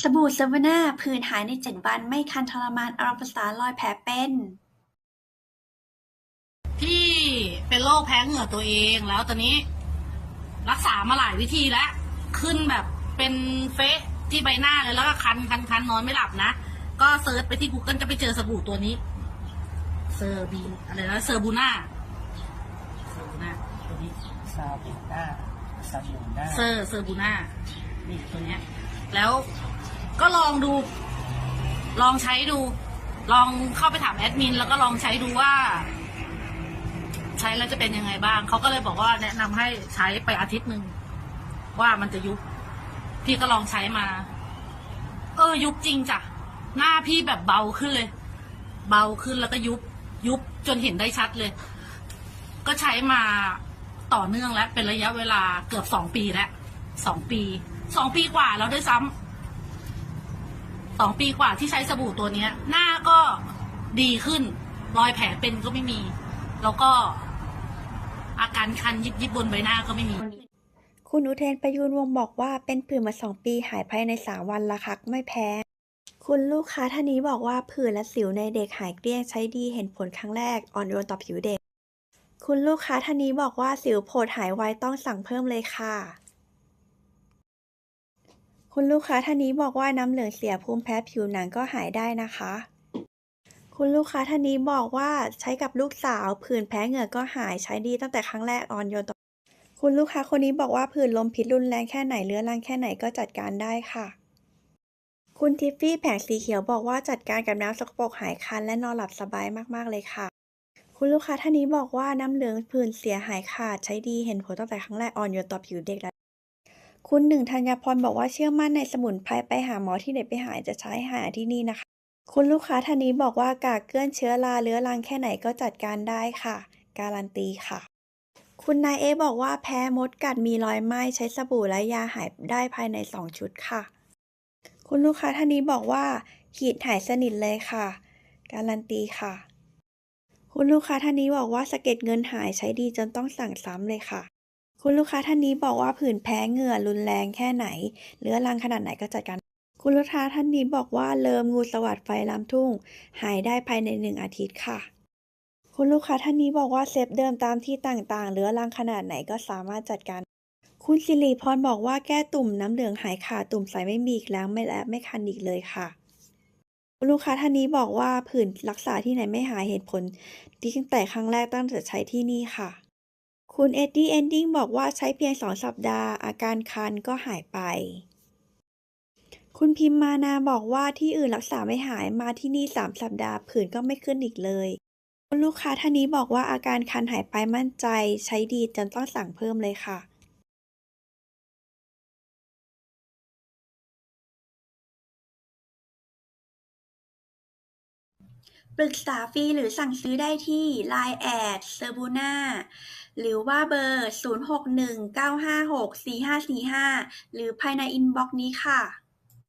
สบู่เซเวน่า ผื่นหายในเจ็ดวัน ไม่คันทรมานอารมณ์ประสานรอยแผลเป็นพี่เป็นโรคแพ้เหงื่อตัวเองแล้วตอนนี้ รักษามาหลายวิธีแล้ว ขึ้นแบบเป็นเฟะที่ใบหน้าเลยแล้วก็คันคันคันนอนไม่หลับนะ ก็เซิร์ชไปที่ Google จะไปเจอสบู่ตัวนี้ เซอร์บีอะไรนะเซอร์บูน่าเซอร์บูน่าตัวนี้ซาบูน่าซาบูน่าเซอร์เซอร์บูน่านี่ตัวเนี้ย แล้ว ก็ลองดู ลองใช้ดู ลองเข้าไปถามแอดมิน แล้วก็ลองใช้ดูว่า ใช้แล้วจะเป็นยังไงบ้าง เขาก็เลยบอกว่าแนะนำให้ใช้ไปอาทิตย์หนึ่งว่ามันจะยุบ พี่ก็ลองใช้มา เออ ยุบจริงจ้ะ หน้าพี่แบบเบาขึ้นเลย เบาขึ้นแล้วก็ยุบ ยุบจนเห็นได้ชัดเลย ก็ใช้มาต่อเนื่องแล้ว เป็นระยะเวลาเกือบสองปีแล้วสองปีสองปีกว่าแล้วด้วยซ้ำ สองปีกว่าที่ใช้สบู่ตัวเนี้ย หน้าก็ดีขึ้น รอยแผลเป็นก็ไม่มี แล้วก็อาการคันยิบยิบบนใบหน้าก็ไม่มี คุณอุเทนประยูนวงบอกว่าเป็นผื่นมาสองปีหายภายในสามวันละคักไม่แพ้ คุณลูกค้าท่านนี้บอกว่าผื่นและสิวในเด็กหายเกลี้ยงใช้ดีเห็นผลครั้งแรกอ่อนโยนต่อผิวเด็ก คุณลูกค้าท่านนี้บอกว่าสิวโผดหายไวต้องสั่งเพิ่มเลยค่ะ คุณลูกค้าท่านนี้บอกว่าน้ำเหลืองเสียภูมิแพ้ผิวหนังก็หายได้นะคะ คุณลูกค้าท่านนี้บอกว่าใช้กับลูกสาวผื่นแพ้เหงื่อก็หายใช้ดีตั้งแต่ครั้งแรกอ่อนโยนต่อคุณลูกค้าคนนี้บอกว่าผื่นลมพิษรุนแรงแค่ไหนเรื้อรังแค่ไหนก็จัดการได้ค่ะ คุณทิฟฟี่แผงสีเขียวบอกว่าจัดการกับน้ำสกปรกหายคันและนอนหลับสบายมากๆเลยค่ะ คุณลูกค้าท่านนี้บอกว่าน้ำเหลืองผื่นเสียหายขาดใช้ดีเห็นผลตั้งแต่ครั้งแรกอ่อนโยนต่อผิวเด็กแล้ว คุณหนึ่งธัญพรบอกว่าเชื่อมั่นในสมุนไพรไปหาหมอที่ไหนไปหายจะใช้หาที่นี่นะคะ คุณลูกค้าท่านนี้บอกว่ากากเกลื่อนเชื้อราเรื้อรังแค่ไหนก็จัดการได้ค่ะ การันตีค่ะ คุณนายเอบอกว่าแพ้มดกัดมีรอยไหม้ใช้สบู่และยาหายได้ภายใน 2 ชุดค่ะ คุณลูกค้าท่านนี้บอกว่าขีดหายสนิทเลยค่ะ การันตีค่ะ คุณลูกค้าท่านนี้บอกว่าสะเก็ดเงินหายใช้ดีจนต้องสั่งซ้ำเลยค่ะ คุณลูกค้าท่านนี้บอกว่าผื่นแพ้เหงื่อรุนแรงแค่ไหนเรื้อรังขนาดไหนก็จัดการ คุณลูกค้าท่านนี้บอกว่าเลิมงูสวัสดไฟลามทุ่ง หายได้ภายในหนึ่งอาทิตย์ค่ะ คุณลูกค้าท่านนี้บอกว่าเซฟเดิมตามที่ต่างๆเรื้อรังขนาดไหนก็สามารถจัดการ คุณสิริพรบอกว่าแก้ตุ่มน้ำเหลืองหายขาดตุ่มใสไม่มีอีกแล้วไม่และไม่คันอีกเลยค่ะคุณลูกค้าท่านนี้บอกว่าผื่นรักษาที่ไหนไม่หายเหตุผลตั้งแต่ครั้งแรกตั้งแต่ใช้ที่นี่ค่ะ คุณเอ็ดดี้เอนดิ้งบอกว่าใช้เพียงสองสัปดาห์ อาการคันก็หายไป คุณพิมมานาบอกว่าที่อื่นรักษาไม่หายมาที่นี่สามสัปดาห์ผื่นก็ไม่ขึ้นอีกเลยคุณลูกค้าท่านนี้บอกว่าอาการคันหายไปมั่นใจ ใช้ดีจนต้องสั่งเพิ่มเลยค่ะปรึกษาฟรีหรือสั่งซื้อได้ที่ Line แอดเซอร์บูน่า หรือว่าเบอร์ 0619564545 หรือภายในอินบ็อกซ์นี้ค่ะ